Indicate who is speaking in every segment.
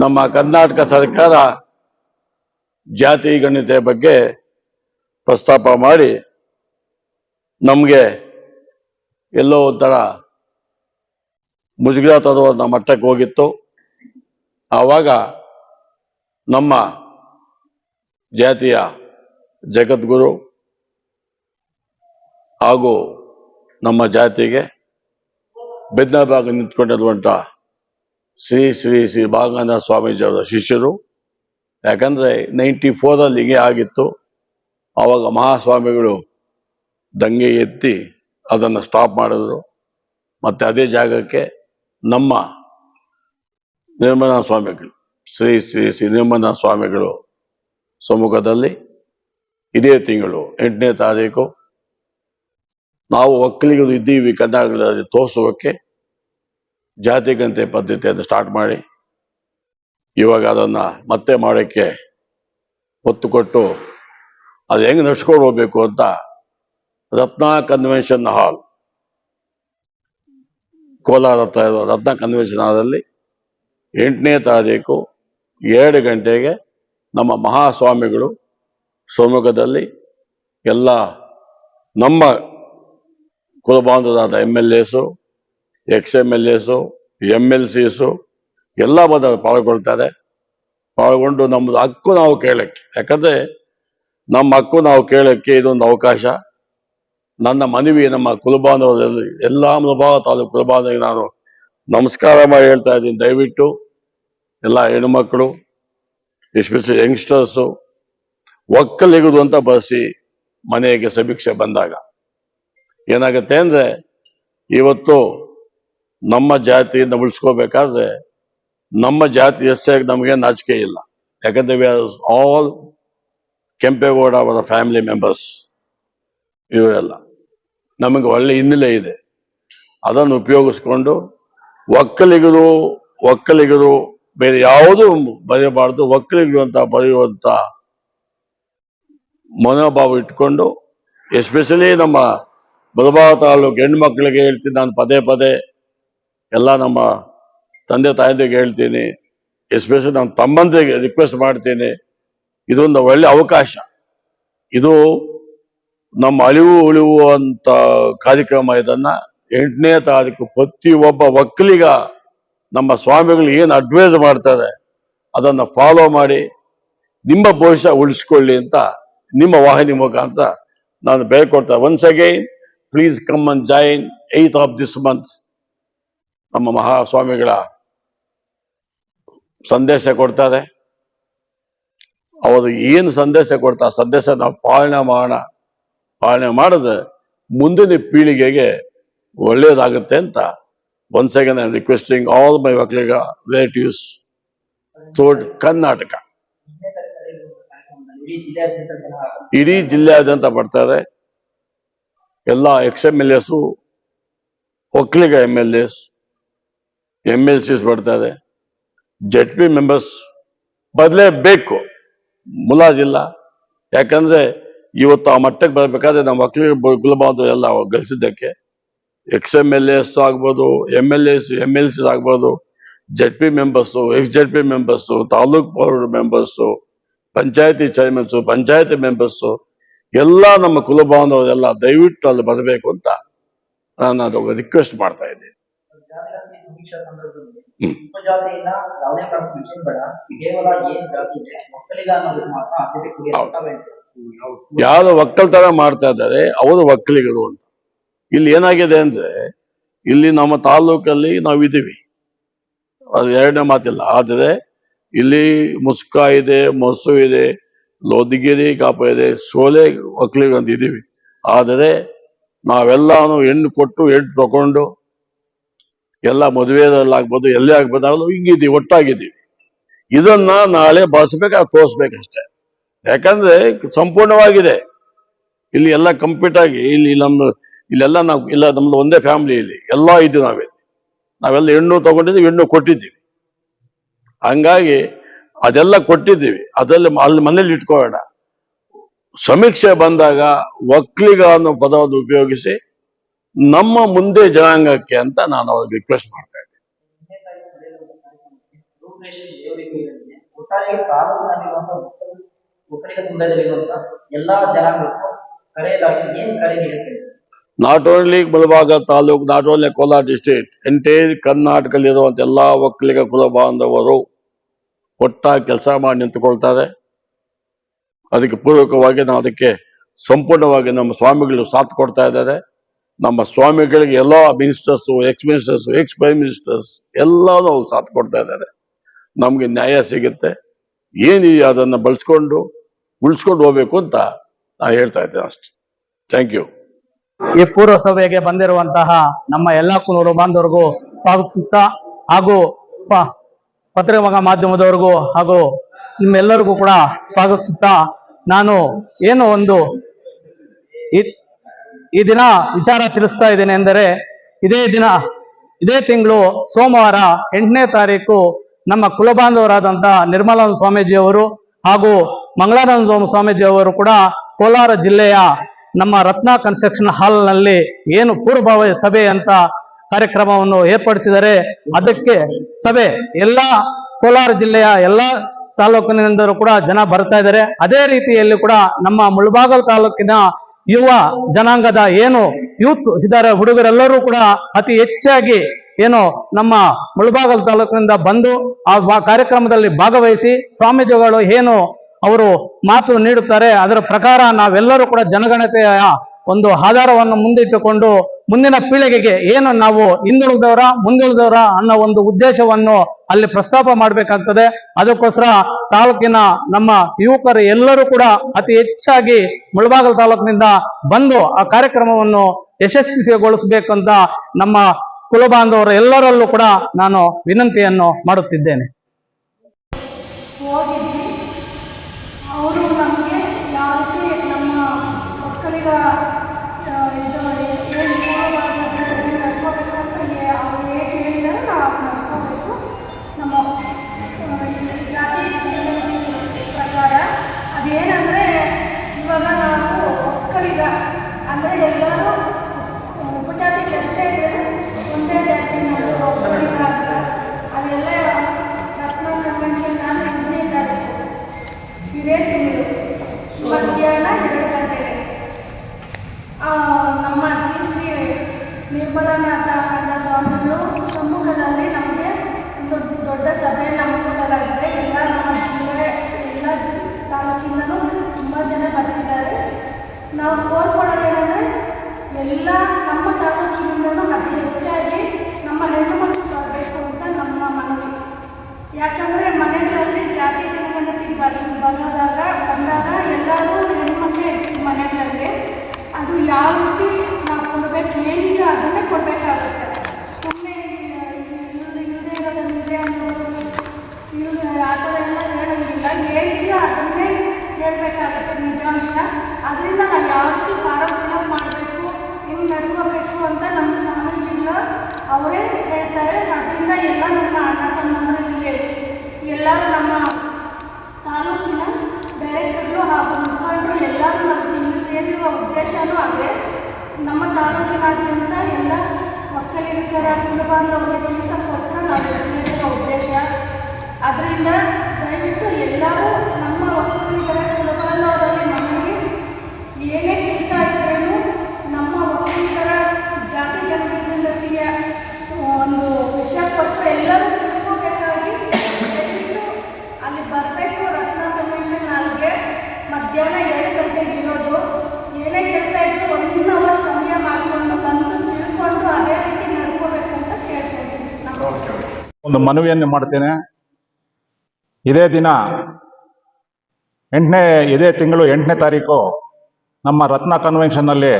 Speaker 1: ನಮ್ಮ ಕರ್ನಾಟಕ ಸರ್ಕಾರ ಜಾತಿ ಗಣ್ಯತೆ ಬಗ್ಗೆ ಪ್ರಸ್ತಾಪ ಮಾಡಿ ನಮಗೆ ಎಲ್ಲೋ ಒಂಥರ ಮುಜುಗರ ತರುವಂಥ ಮಟ್ಟಕ್ಕೆ ಹೋಗಿತ್ತು. ಆವಾಗ ನಮ್ಮ ಜಾತಿಯ ಜಗದ್ಗುರು ಹಾಗೂ ನಮ್ಮ ಜಾತಿಗೆ ಬೆದ್ದ ಭಾಗ ನಿಂತ್ಕೊಂಡಿರುವಂಥ ಶ್ರೀ ಶ್ರೀ ಶ್ರೀ ಭಾಗನಾಥ ಸ್ವಾಮೀಜಿಯವರ ಶಿಷ್ಯರು. ಯಾಕಂದ್ರೆ ನೈಂಟಿ ಫೋರಲ್ಲಿ ಹೀಗೆ ಆಗಿತ್ತು. ಆವಾಗ ಮಹಾಸ್ವಾಮಿಗಳು ದಂಗೆ ಎತ್ತಿ ಅದನ್ನು ಸ್ಟಾಪ್ ಮಾಡಿದ್ರು. ಮತ್ತೆ ಅದೇ ಜಾಗಕ್ಕೆ ನಮ್ಮ ನಿರ್ಮಲಾ ಸ್ವಾಮಿಗಳು, ಶ್ರೀ ಶ್ರೀ ಶ್ರೀ ನಿರ್ಮಲಾ ಸ್ವಾಮಿಗಳು ಸಮ್ಮುಖದಲ್ಲಿ ಇದೇ ತಿಂಗಳು ಎಂಟನೇ ತಾರೀಕು ನಾವು ಒಕ್ಕಲಿಗರು ಇದ್ದೀವಿ ಕರ್ನಾಟಕದಲ್ಲಿ ತೋರಿಸೋಕೆ ಜಾತಿಗಂತೆ ಪದ್ಧತಿಯನ್ನು ಸ್ಟಾರ್ಟ್ ಮಾಡಿ. ಇವಾಗ ಅದನ್ನ ಮತ್ತೆ ಮಾಡೋಕ್ಕೆ ಒತ್ತು ಕೊಟ್ಟು ಅದು ಹೆಂಗೆ ನಡ್ಸ್ಕೊಂಡು ಹೋಗ್ಬೇಕು ಅಂತ ರತ್ನ ಕನ್ವೆನ್ಷನ್ ಹಾಲ್ ಕೋಲಾರ ಹತ್ರ ಇರೋ ರತ್ನ ಕನ್ವೆನ್ಷನ್ ಹಾಲಲ್ಲಿ ಎಂಟನೇ ತಾರೀಕು ಎರಡು ಗಂಟೆಗೆ ನಮ್ಮ ಮಹಾಸ್ವಾಮಿಗಳು ಶಿವಮೊಗ್ಗದಲ್ಲಿ ಎಲ್ಲ ನಮ್ಮ ಕುಲಬಾಂಧವರಾದ M L S ex M L S M L Cs ಎಲ್ಲ ಬಂದ ಪಾಲ್ಗೊಳ್ತಾರೆ. ಪಾಲ್ಗೊಂಡು ನಮ್ಮದು ಹಕ್ಕು ನಾವು ಕೇಳಕ್ಕೆ. ಯಾಕಂದ್ರೆ ನಮ್ಮ ಹಕ್ಕು ನಾವು ಕೇಳಕ್ಕೆ ಇದೊಂದು ಅವಕಾಶ. ನನ್ನ ಮನವಿ, ನಮ್ಮ ಕುಲಬಾಂಧವರಲ್ಲಿ ಎಲ್ಲ ಮುಲಭಾವ ತಾಲೂಕು ಕುಲಬಾಂಧವಿಗೆ ನಾನು ನಮಸ್ಕಾರ ಮಾಡಿ ಹೇಳ್ತಾ ಇದ್ದೀನಿ. ದಯವಿಟ್ಟು ಎಲ್ಲ ಹೆಣ್ಮಕ್ಳು ಎಸ್ಪೆಷಲಿ ಯಂಗ್ಸ್ಟರ್ಸು ಒಕ್ಕಲಿಗದು ಅಂತ ಬರೆಸಿ ಮನೆಗೆ ಸಮೀಕ್ಷೆ ಬಂದಾಗ. ಏನಾಗುತ್ತೆ ಅಂದ್ರೆ ಇವತ್ತು ನಮ್ಮ ಜಾತಿಯಿಂದ ಉಳಿಸ್ಕೋಬೇಕಾದ್ರೆ ನಮ್ಮ ಜಾತಿ ಹೆಸರಾಗಿ ನಮಗೆ ನಾಚಿಕೆ ಇಲ್ಲ. ಯಾಕಂದ್ರೆ ವಿ ಆರ್ ಆಲ್ ಕೆಂಪೇಗೌಡ ಅವರ ಫ್ಯಾಮಿಲಿ ಮೆಂಬರ್ಸ್ ಇವರೆಲ್ಲ. ನಮಗೆ ಒಳ್ಳೆ ಹಿನ್ನೆಲೆ ಇದೆ. ಅದನ್ನು ಉಪಯೋಗಿಸ್ಕೊಂಡು ಒಕ್ಕಲಿಗರು ಒಕ್ಕಲಿಗರು ಬೇರೆ ಯಾವುದೂ ಬರೆಯಬಾರ್ದು. ಒಕ್ಕಲಿಗರು ಅಂತ ಬರೆಯುವಂತ ಮನೋಭಾವ ಇಟ್ಕೊಂಡು ಎಸ್ಪೆಷಲಿ ನಮ್ಮ ಬಲಬಾವ ತಾಲೂಕು ಹೆಣ್ಣು ಮಕ್ಕಳಿಗೆ ಹೇಳ್ತೀನಿ, ನಾನು ಪದೇ ಪದೇ ಎಲ್ಲ ನಮ್ಮ ತಂದೆ ತಾಯಂದಿಗೆ ಹೇಳ್ತೀನಿ ಎಸ್ಪೆಷಲಿ ನಮ್ಮ ತಮ್ಮಂದಿಗೆ ರಿಕ್ವೆಸ್ಟ್ ಮಾಡ್ತೀನಿ. ಇದೊಂದು ಒಳ್ಳೆ ಅವಕಾಶ. ಇದು ನಮ್ಮ ಅಳಿವು ಉಳಿವು ಅಂತ ಕಾರ್ಯಕ್ರಮ ಇದನ್ನ ಎಂಟನೇ ತಾರೀಕು ಪ್ರತಿ ಒಬ್ಬ ಒಕ್ಕಲಿಗ ನಮ್ಮ ಸ್ವಾಮಿಗಳು ಏನು ಅಡ್ವೈಸ್ ಮಾಡ್ತಾರೆ ಅದನ್ನು ಫಾಲೋ ಮಾಡಿ, ನಿಮ್ಮ ಭವಿಷ್ಯ ಉಳಿಸ್ಕೊಳ್ಳಿ ಅಂತ ನಿಮ್ಮ ವಾಹಿನಿ ಮುಖಾಂತರ ನಾನು ಬೇಡ್ಕೊಡ್ತಾ once again please come and join eighth of this month ನಮ್ಮ ಮಹಾಸ್ವಾಮಿಗಳ ಸಂದೇಶ ಕೊಡ್ತಾರೆ. ಅವರು ಏನು ಸಂದೇಶ ಕೊಡ್ತಾ ಸಂದೇಶ ನಾವು ಪಾಲನೆ ಮಾಡೋಣ ಪಾಲನೆ ಮಾಡಿದ್ರೆ ಮುಂದಿನ ಪೀಳಿಗೆಗೆ ಒಳ್ಳೆಯದಾಗುತ್ತೆ ಅಂತ once again I requesting all my Vokkaliga relatives throughout Karnataka
Speaker 2: ಇಡೀ ಜಿಲ್ಲೆಯಾದ್ಯಂತ
Speaker 1: ಬರ್ತಾರೆ ಎಲ್ಲ ex M L S Okkaliga M L S M L Cs ಇದೆ ಜೆಡ್ ಪಿ ಮೆಂಬರ್ಸ್ ಬರಲೇಬೇಕು ಮುಲಾಜಿಲ್ಲ ಯಾಕಂದ್ರೆ ಇವತ್ತು ಆ ಮಟ್ಟಕ್ಕೆ ಬರಬೇಕಾದ್ರೆ ನಮ್ಮ ಒಕ್ಕಲಿಗ ಗುಲಬಾದು ಎಲ್ಲ ಗಳಿಸಿದ್ದಕ್ಕೆ. ಎಕ್ಸ್ ಎಂ ಎಲ್ ಎಸ್ ಆಗ್ಬೋದು M L S M L Cs ಆಗ್ಬೋದು zed P members ex zed P members taluk board members panchayat chairmans panchayat members ಎಲ್ಲ ನಮ್ಮ ಕುಲಬಾಂಧವರೆಲ್ಲ ದಯವಿಟ್ಟು ಅಲ್ಲಿ ಬರಬೇಕು ಅಂತ ನಾನು ಅದೊಂದು ರಿಕ್ವೆಸ್ಟ್ ಮಾಡ್ತಾ ಇದ್ದೀನಿ.
Speaker 2: ಸಮೀಕ್ಷಾ ಸಂದರ್ಭದಲ್ಲಿ
Speaker 1: ಹ್ಮ್.
Speaker 2: ಉಪಜಾತಿಯಿಂದ ಯಾವುದೇ ಕಾರಣಕ್ಕೂ ಮೆನ್ಷನ್ ಬೇಡ. ಕೇವಲ ಏನ್ ಜಾತಿ ಇದೆ ಒಕ್ಕಲಿಗ ಅನ್ನೋದಕ್ಕೆ ಮಾತ್ರ ಆದ್ಯತೆ ಕೊಡಿ ಅಂತ ಹೇಳ್ತಾರೆ.
Speaker 1: ಯಾರು ಒಕ್ಕಲ್ತನ ಮಾಡ್ತಾ ಇದ್ದಾರೆ ಅವರು ಒಕ್ಕಲಿಗರು ಅಂತ. ಇಲ್ಲಿ ಏನಾಗಿದೆ ಅಂದ್ರೆ ಇಲ್ಲಿ ನಮ್ಮ ತಾಲೂಕಲ್ಲಿ ಇದೀವಿ. ಅದು ಎರಡನೇ ಮಾತಿಲ್ಲ ಆದರೆ ಇಲ್ಲಿ ಮುಸ್ಕ ಇದೆ ಮೊಸು ಇದೆ ಲೋದಿಗಿರಿ ಕಾಪ ಇದೆ ಸೋಲೆ ಒಕ್ಕಲಿಗ ಅಂತ ಇದ್ದೀವಿ ಆದರೆ ನಾವೆಲ್ಲಾನು ಹೆಣ್ಣು ಕೊಟ್ಟು ಹೆಣ್ಣು ತಗೊಂಡು ಎಲ್ಲ ಮದುವೆದಲ್ಲಾಗ್ಬೋದು, ಎಲ್ಲೇ ಆಗ್ಬೋದು ನಾವು ಹಿಂಗಿದ್ದೀವಿ, ಒಟ್ಟಾಗಿದ್ದೀವಿ. ಇದನ್ನ ನಾಳೆ ಬಳಸ್ಬೇಕಾಗ ತೋರಿಸ್ಬೇಕಷ್ಟೆ. ಯಾಕಂದ್ರೆ ಸಂಪೂರ್ಣವಾಗಿದೆ. ಇಲ್ಲಿ ಎಲ್ಲ ಕಂಪ್ಲೀಟ್ ಆಗಿ, ಇಲ್ಲಿ ನಮ್ದು, ಇಲ್ಲೆಲ್ಲ ನಾವು, ಇಲ್ಲ ನಮ್ದು ಒಂದೇ ಫ್ಯಾಮಿಲಿ ಇಲ್ಲಿ. ಎಲ್ಲ ಇದ್ದೀವಿ ನಾವೇ. ನಾವೆಲ್ಲ ಹೆಣ್ಣು ತಗೊಂಡಿದ್ದೀವಿ, ಹೆಣ್ಣು ಕೊಟ್ಟಿದ್ದೀವಿ. ಹಂಗಾಗಿ ಅದೆಲ್ಲ ಕೊಟ್ಟಿದ್ದೀವಿ. ಅದರಲ್ಲಿ ಅಲ್ಲಿ ಮನೇಲಿ ಇಟ್ಕೋಬೇಡ ಸಮೀಕ್ಷೆ ಬಂದಾಗ ಒಕ್ಕಲಿಗ ಅನ್ನೋ ಪದವನ್ನು ಉಪಯೋಗಿಸಿ ನಮ್ಮ ಮುಂದೆ ಜನಾಂಗಕ್ಕೆ ಅಂತ ನಾನು ಅವ್ರಿಗೆ ರಿಕ್ವೆಸ್ಟ್ ಮಾಡ್ತಾ ಇದ್ದೀನಿ. Not only Mulbagal taluk not only Kolar district entire ಕರ್ನಾಟಕದಲ್ಲಿರುವಂತ ಎಲ್ಲ ಒಕ್ಕಲಿಗ ಕುಲ ಬಾಂಧವರು ಒಟ್ಟಾಗಿ ಕೆಲಸ ಮಾಡಿ ನಿಂತುಕೊಳ್ತಾರೆ. ಅದಕ್ಕೆ ಪೂರ್ವಕವಾಗಿ ನಾವು ಅದಕ್ಕೆ ಸಂಪೂರ್ಣವಾಗಿ ನಮ್ಮ ಸ್ವಾಮಿಗಳು ಸಾಥ್ ಕೊಡ್ತಾ ಇದ್ದಾರೆ. ನಮ್ಮ ಸ್ವಾಮಿಗಳಿಗೆ ಎಲ್ಲ ministers ex ministers ex prime ministers ಎಲ್ಲರೂ ಅವ್ರು ಸಾಥ್ ಕೊಡ್ತಾ ಇದ್ದಾರೆ. ನಮ್ಗೆ ನ್ಯಾಯ ಸಿಗುತ್ತೆ. ಏನು ಅದನ್ನ ಬಳಸ್ಕೊಂಡು, ಉಳಿಸ್ಕೊಂಡು ಹೋಗ್ಬೇಕು ಅಂತ ನಾನು ಹೇಳ್ತಾ ಇದ್ದೇನೆ ಅಷ್ಟೆ. ಥ್ಯಾಂಕ್ ಯು
Speaker 3: ಈ ಪೂರ್ವ ಸಭೆಗೆ ಬಂದಿರುವಂತಹ ನಮ್ಮ ಎಲ್ಲಾ ಕುನೂರು ಬಾಂಧವರಿಗೂ ಸ್ವಾಗತಿಸುತ್ತಾ ಹಾಗೂ ಪತ್ರಿಕಾ ಮಾಧ್ಯಮದವರಿಗೂ ಹಾಗೂ ನಿಮ್ಮೆಲ್ಲರಿಗೂ ಕೂಡ ಸ್ವಾಗತಿಸುತ್ತಾ ನಾನು ಏನು ಒಂದು ಈ- ದಿನ ವಿಚಾರ ತಿಳಿಸ್ತಾ ಇದ್ದೇನೆ ಎಂದರೆ, ಇದೇ ದಿನ, ಇದೇ ತಿಂಗಳು ಸೋಮವಾರ ಎಂಟನೇ ತಾರೀಕು ನಮ್ಮ ಕುಲಬಾಂಧವರಾದಂಥ ನಿರ್ಮಲಾನಂದ ಸ್ವಾಮೀಜಿಯವರು ಹಾಗೂ ಮಂಗಳಾನಂದ ಸ್ವಾಮೀಜಿಯವರು ಕೂಡ ಕೋಲಾರ ಜಿಲ್ಲೆಯ ನಮ್ಮ ರತ್ನ ಕನ್ಸ್ಟ್ರಕ್ಷನ್ ಹಾಲ್ನಲ್ಲಿ ಏನು ಪೂರ್ವಭಾವಿ ಸಭೆ ಅಂತ ಕಾರ್ಯಕ್ರಮವನ್ನು ಏರ್ಪಡಿಸಿದರೆ, ಅದಕ್ಕೆ ಸಭೆ ಎಲ್ಲ ಕೋಲಾರ ಜಿಲ್ಲೆಯ ಎಲ್ಲ ತಾಲೂಕಿನಿಂದಲೂ ಕೂಡ ಜನ ಬರ್ತಾ ಇದ್ದಾರೆ. ಅದೇ ರೀತಿಯಲ್ಲಿ ಕೂಡ ನಮ್ಮ ಮುಳಬಾಗಲ್ ತಾಲೂಕಿನ ಯುವ ಜನಾಂಗದ ಏನು ಯೂತ್ ಇದ್ದಾರೆ ಹುಡುಗರೆಲ್ಲರೂ ಕೂಡ ಅತಿ ಹೆಚ್ಚಾಗಿ ಏನು ನಮ್ಮ ಮುಳಬಾಗಲ್ ತಾಲೂಕಿನಿಂದ ಬಂದು ಆ ಕಾರ್ಯಕ್ರಮದಲ್ಲಿ ಭಾಗವಹಿಸಿ ಸ್ವಾಮೀಜಿಗಳು ಏನು ಅವರು ಮಾತು ನೀಡುತ್ತಾರೆ ಅದರ ಪ್ರಕಾರ ನಾವೆಲ್ಲರೂ ಕೂಡ ಜನಗಣತೆಯ ಒಂದು ಆಧಾರವನ್ನು ಮುಂದಿಟ್ಟುಕೊಂಡು ಮುಂದಿನ ಪೀಳಿಗೆಗೆ ಏನು ನಾವು ಹಿಂದುಳಿದವರ, ಮುಂದುಳಿದವರ ಅನ್ನೋ ಒಂದು ಉದ್ದೇಶವನ್ನು ಅಲ್ಲಿ ಪ್ರಸ್ತಾಪ ಮಾಡಬೇಕಾಗ್ತದೆ. ಅದಕ್ಕೋಸ್ಕರ ತಾಲೂಕಿನ ನಮ್ಮ ಯುವಕರು ಎಲ್ಲರೂ ಕೂಡ ಅತಿ ಹೆಚ್ಚಾಗಿ ಮುಳಬಾಗಲ್ ತಾಲೂಕಿನಿಂದ ಬಂದು ಆ ಕಾರ್ಯಕ್ರಮವನ್ನು ಯಶಸ್ವಿಗೊಳಿಸಬೇಕಂತ ನಮ್ಮ ಕುಲಬಾಂಧವರು ಎಲ್ಲರಲ್ಲೂ ಕೂಡ ನಾನು ವಿನಂತಿಯನ್ನು ಮಾಡುತ್ತಿದ್ದೇನೆ.
Speaker 4: ಅವರು ನಮಗೆ ನಮ್ಮ ಎಲ್ಲರೂ ಇದ್ರೂ ಒಂದೇ ಅಂತ ಅದೆಲ್ಲ ಇದೇ ತಿಂಗಳು ನಮ್ಮ ಶ್ರೀ ಸ್ವಾಮಿಗಳು ಸಮ್ಮುಖದಲ್ಲಿ ನಮಗೆ ಒಂದು ದೊಡ್ಡ ಸಭೆ ಹಮ್ಮಿಕೊಳ್ಳಲಾಗಿದೆ ಎಲ್ಲ ನಮ್ಮ ಜಿಲ್ಲೆ ಎಲ್ಲ ಜಿ ತಾಲೂಕಿಂದನೂ ತುಂಬ ಜನ ಬರ್ತಿದ್ದಾರೆ ನಾವು ಕೋರ್ಕೊಳ್ಳೋದೇನೆಂದರೆ ಎಲ್ಲ ನಮ್ಮ ತಾಲೂಕಿನಿಂದನೂ ಅತಿ ಹೆಚ್ಚಾಗಿ ನಮ್ಮ ಹೆಣ್ಣು ಮಕ್ಕಳು ಬರಬೇಕು ಅಂತ ನಮ್ಮ ಮನವಿ ಯಾಕಂದರೆ ಮನೆಗಳಲ್ಲಿ ಜಾತಿ ಜನಗಣತಿ ಬರ್ ಬರೋದಾಗ ಬಂದಾಗ ಎಲ್ಲರೂ ಹೆಣ್ಮಕ್ಳೇ ಇರ್ತೀವಿ ಮನೆಗಳಲ್ಲಿ ಅದು ಯಾವ ರೀತಿ ನಾವು ಕೊಡಬೇಕು ಏನಿಲ್ಲ ಅದನ್ನೇ ಕೊಡಬೇಕಾಗುತ್ತೆ ಸುಮ್ಮನೆ ಇಲ್ಲದೆ ಇಲ್ಲದೆ ಇರೋದನ್ನಿದೆ ಅನ್ನೋದು ಇಲ್ಲದೆ ಆ ಥರ ಎಲ್ಲ ಹೇಳೋಂಗಿಲ್ಲ. ಏನಿಲ್ಲ ಅದನ್ನೇ ಹೇಳಬೇಕಾಗುತ್ತೆ ನಿಜಾಂಶ. ಅದರಿಂದ ನಾವು ಯಾವ ರೀತಿ ಫಾರಮ್ ಫಿಲಪ್ ಮಾಡಬೇಕು ಹೆಂಗೆ ನಡ್ಕೋಬೇಕು ಅಂತ ನಮ್ಮ ಸ್ವಾಮೀಜಿಗಳು ಅವರೇ ಹೇಳ್ತಾರೆ. ಅದರಿಂದ ಎಲ್ಲ ನಮ್ಮ ಅಣ್ಣ, ತಮ್ಮಂದರು ಇಲ್ಲೇ. ಎಲ್ಲರೂ ನಮ್ಮ ತಾಲೂಕಿನ ಡೈರೆಕ್ಟರ್ಗಳು ಹಾಗೂ ಮುಖಂಡರು ಎಲ್ಲರೂ ನಾವು ಇಲ್ಲಿ ಸೇರಿರುವ ಉದ್ದೇಶನೂ ಅದೇ. ನಮ್ಮ ತಾಲೂಕಿನಾದ್ಯಂತ ಎಲ್ಲ ಒಕ್ಕಲಿಗರ ಕುಲಬಾಂಧವರಿಗೆ ತಿಳಿಸೋಕ್ಕೋಸ್ಕರ ನಾವು ಸೇರಿರುವ ಉದ್ದೇಶ. ಅದರಿಂದ ದಯವಿಟ್ಟು ಎಲ್ಲರೂ ನಮ್ಮ ಒಕ್ಕಲಿಗರ ಕುಲಬಾಂಧವರಲ್ಲಿ ಮನವಿ. ಏನೇ ಕೆಲಸ ಇದ್ರೂ ನಮ್ಮ ಒಕ್ಕಲಿಗರ ಜಾತಿ ಜನಗಣತಿಯ ಒಂದು ವಿಷಯಕ್ಕೋಸ್ಕರ ಎಲ್ಲರೂ ತಿಳ್ಕೋಬೇಕಾಗಿ ದಯವಿಟ್ಟು ಅಲ್ಲಿ ಬರಬೇಕು ರತ್ನ ಕನ್ವೆನ್ಷನ್ ಹಾಲ್ಗೆ ಮಧ್ಯಾಹ್ನ ಎರಡು ಗಂಟೆಗೆ ಇರೋದು. ಏನೇ ಕೆಲಸ ಇತ್ತು ಒನ್ ಅವರ್ ಸಮಯ ಮಾಡಿಕೊಂಡು ಬಂದು ತಿಳ್ಕೊಂಡು ಅದೇ ರೀತಿ ನಡ್ಕೋಬೇಕಂತ ಕೇಳ್ಕೊಳ್ತೀನಿ ನಮಸ್ಕಾರ
Speaker 5: ಒಂದು ಮನವಿಯನ್ನು ಮಾಡ್ತೇನೆ. ಇದೇ ದಿನ ಎಂಟನೇ, ಇದೇ ತಿಂಗಳು ಎಂಟನೇ ತಾರೀಕು ನಮ್ಮ ರತ್ನ ಕನ್ವೆನ್ಷನ್ನಲ್ಲಿ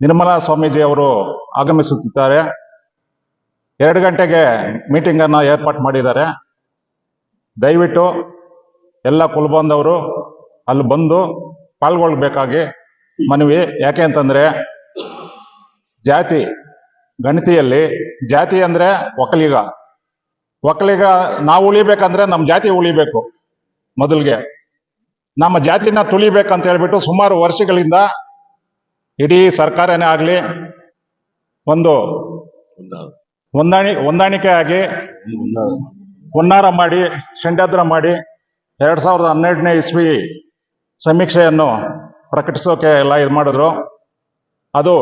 Speaker 5: ನಿರ್ಮಲಾ ಸ್ವಾಮೀಜಿ ಅವರು ಆಗಮಿಸುತ್ತಿದ್ದಾರೆ. ಎರಡು ಗಂಟೆಗೆ ಮೀಟಿಂಗನ್ನು ಏರ್ಪಾಟ್ ಮಾಡಿದ್ದಾರೆ. ದಯವಿಟ್ಟು ಎಲ್ಲ ಕುಲಬಂದವರು ಅಲ್ಲಿ ಬಂದು ಪಾಲ್ಗೊಳ್ಬೇಕಾಗಿ ಮನವಿ. ಯಾಕೆ ಅಂತಂದರೆ ಜಾತಿ, ಗಣತಿಯಲ್ಲಿ ಜಾತಿ ಅಂದರೆ ಒಕ್ಕಲಿಗ. ಒಕ್ಕಲಿಗ ನಾವು ಉಳಿಬೇಕಂದ್ರೆ ನಮ್ಮ ಜಾತಿ ಉಳಿಬೇಕು ಮೊದಲಿಗೆ. ನಮ್ಮ ಜಾತಿನ ತುಳಿಬೇಕಂತ ಹೇಳ್ಬಿಟ್ಟು ಸುಮಾರು ವರ್ಷಗಳಿಂದ ಇಡೀ ಸರ್ಕಾರನೇ ಆಗಲಿ ಒಂದು ಹೊಂದಾಣಿ, ಹೊಂದಾಣಿಕೆ ಆಗಿ ಹುನ್ನಾರ ಮಾಡಿ ಶಂಡ್ಯಾದ್ರ ಮಾಡಿ ಎರಡು ಸಾವಿರದ ಹನ್ನೆರಡನೇ ಇಸ್ವಿ ಸಮೀಕ್ಷೆಯನ್ನು ಪ್ರಕಟಿಸೋಕೆ ಎಲ್ಲ ಇದು ಮಾಡಿದ್ರು. ಅದು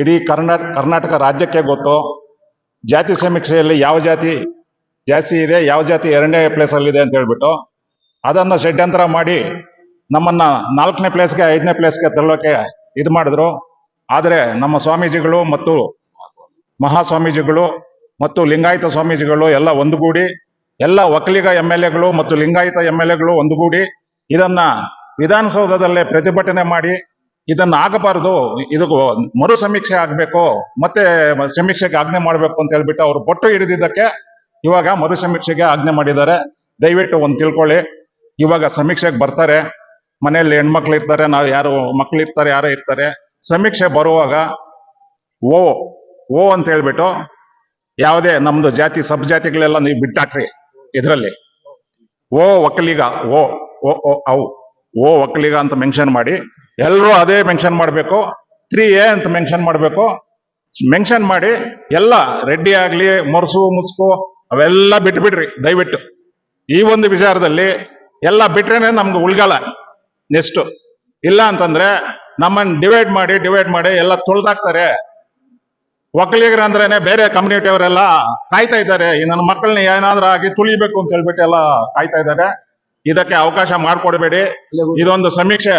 Speaker 5: ಇಡೀ ಕರ್ನಾಟಕ ಕರ್ನಾಟಕ ರಾಜ್ಯಕ್ಕೆ ಗೊತ್ತು. ಜಾತಿ ಸಮೀಕ್ಷೆಯಲ್ಲಿ ಯಾವ ಜಾತಿ ಜಾಸ್ತಿ ಇದೆ, ಯಾವ ಜಾತಿ ಎರಡನೇ ಪ್ಲೇಸಲ್ಲಿದೆ ಅಂತ ಹೇಳ್ಬಿಟ್ಟು ಅದನ್ನು ಷಡ್ಯಂತರ ಮಾಡಿ ನಮ್ಮನ್ನ ನಾಲ್ಕನೇ ಪ್ಲೇಸ್ಗೆ ಐದನೇ ಪ್ಲೇಸ್ಗೆ ತಳ್ಳೋಕೆ ಇದು ಮಾಡಿದ್ರು. ಆದರೆ ನಮ್ಮ ಸ್ವಾಮೀಜಿಗಳು ಮತ್ತು ಮಹಾಸ್ವಾಮೀಜಿಗಳು ಮತ್ತು ಲಿಂಗಾಯತ ಸ್ವಾಮೀಜಿಗಳು ಎಲ್ಲ ಒಂದುಗೂಡಿ, ಎಲ್ಲ ಒಕ್ಕಲಿಗ ಎಂ ಎಲ್ ಎಗಳು ಮತ್ತು ಲಿಂಗಾಯತ ಎಂ ಎಲ್ ಎಗಳು ಒಂದುಗೂಡಿ ಇದನ್ನ ವಿಧಾನಸೌಧದಲ್ಲೇ ಪ್ರತಿಭಟನೆ ಮಾಡಿ ಇದನ್ನ ಆಗಬಾರದು ಇದು ಮರು ಸಮೀಕ್ಷೆ ಆಗಬೇಕು, ಮತ್ತೆ ಸಮೀಕ್ಷೆಗೆ ಆಜ್ಞೆ ಮಾಡಬೇಕು ಅಂತ ಹೇಳ್ಬಿಟ್ಟು ಅವರು ಬೊಟ್ಟು ಹಿಡಿದಿದ್ದಕ್ಕೆ ಇವಾಗ ಮರು ಸಮೀಕ್ಷೆಗೆ ಆಜ್ಞೆ ಮಾಡಿದ್ದಾರೆ. ದಯವಿಟ್ಟು ಒಂದು ತಿಳ್ಕೊಳ್ಳಿ. ಇವಾಗ ಸಮೀಕ್ಷೆಗೆ ಬರ್ತಾರೆ. ಮನೆಯಲ್ಲಿ ಹೆಣ್ಮಕ್ಳು ಇರ್ತಾರೆ, ನಾವು ಯಾರು ಮಕ್ಳು ಇರ್ತಾರೆ, ಯಾರೋ ಇರ್ತಾರೆ. ಸಮೀಕ್ಷೆ ಬರುವಾಗ ಓ ಓ ಅಂತ ಹೇಳ್ಬಿಟ್ಟು ಯಾವುದೇ ನಮ್ದು ಜಾತಿ ಸಬ್ ಜಾತಿಗಳೆಲ್ಲ ನೀವು ಬಿಟ್ಟಾಕ್ರಿ ಇದರಲ್ಲಿ. ಓ, ಒಕ್ಕಲಿಗ, ಓ ಓ ಓ ಅವು ಓ, ಒಕ್ಕಲಿಗ ಅಂತ ಮೆನ್ಷನ್ ಮಾಡಿ. ಎಲ್ಲರೂ ಅದೇ ಮೆನ್ಷನ್ ಮಾಡಬೇಕು. ತ್ರೀ ಎ ಅಂತ ಮೆನ್ಷನ್ ಮಾಡಬೇಕು. ಮೆನ್ಷನ್ ಮಾಡಿ ಎಲ್ಲ ರೆಡ್ಡಿ ಆಗಲಿ, ಮೊರಸು, ಮುಸ್ಕು ಅವೆಲ್ಲ ಬಿಟ್ಬಿಡ್ರಿ, ದಯವಿಟ್ಟು. ಈ ಒಂದು ವಿಚಾರದಲ್ಲಿ ಎಲ್ಲ ಬಿಟ್ರೇನೆ ನಮ್ಗೆ ಉಳ್ಗಾಲ ನೆಕ್ಸ್ಟು ಇಲ್ಲ ಅಂತಂದ್ರೆ ನಮ್ಮನ್ನು ಡಿವೈಡ್ ಮಾಡಿ ಡಿವೈಡ್ ಮಾಡಿ ಎಲ್ಲ ತುಳ್ದಾಕ್ತಾರೆ. ಒಕ್ಕಲಿಗರ ಅಂದ್ರೇನೆ ಬೇರೆ ಕಮ್ಯುನಿಟಿ ಅವರೆಲ್ಲ ಕಾಯ್ತಾ ಇದ್ದಾರೆ. ಈ ನನ್ನ ಮಕ್ಕಳನ್ನ ಏನಾದ್ರೂ ಆಗಿ ತುಳಿಬೇಕು ಅಂತ ಹೇಳ್ಬಿಟ್ಟು ಎಲ್ಲ ಕಾಯ್ತಾ ಇದ್ದಾರೆ. ಇದಕ್ಕೆ ಅವಕಾಶ ಮಾಡಿಕೊಡ್ಬೇಡಿ. ಇದೊಂದು ಸಮೀಕ್ಷೆ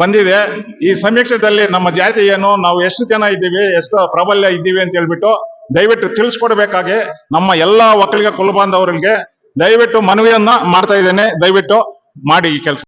Speaker 5: ಬಂದಿದೆ. ಈ ಸಮೀಕ್ಷೆದಲ್ಲಿ ನಮ್ಮ ಜಾತಿ ಏನು, ನಾವು ಎಷ್ಟು ಜನ ಇದ್ದೀವಿ, ಎಷ್ಟು ಪ್ರಾಬಲ್ಯ ಇದ್ದೀವಿ ಅಂತ ಹೇಳ್ಬಿಟ್ಟು ದಯವಿಟ್ಟು ತಿಳಿಸ್ಕೊಡ್ಬೇಕಾಗಿ ನಮ್ಮ ಎಲ್ಲಾ ಒಕ್ಕಲಿಗ ಕುಲಬಾಂಧವರಿಗೆ ದಯವಿಟ್ಟು ಮನವಿಯನ್ನ ಮಾಡ್ತಾ ಇದ್ದೇನೆ. ದಯವಿಟ್ಟು ಮಾಡಿ ಈ ಕೆಲಸ.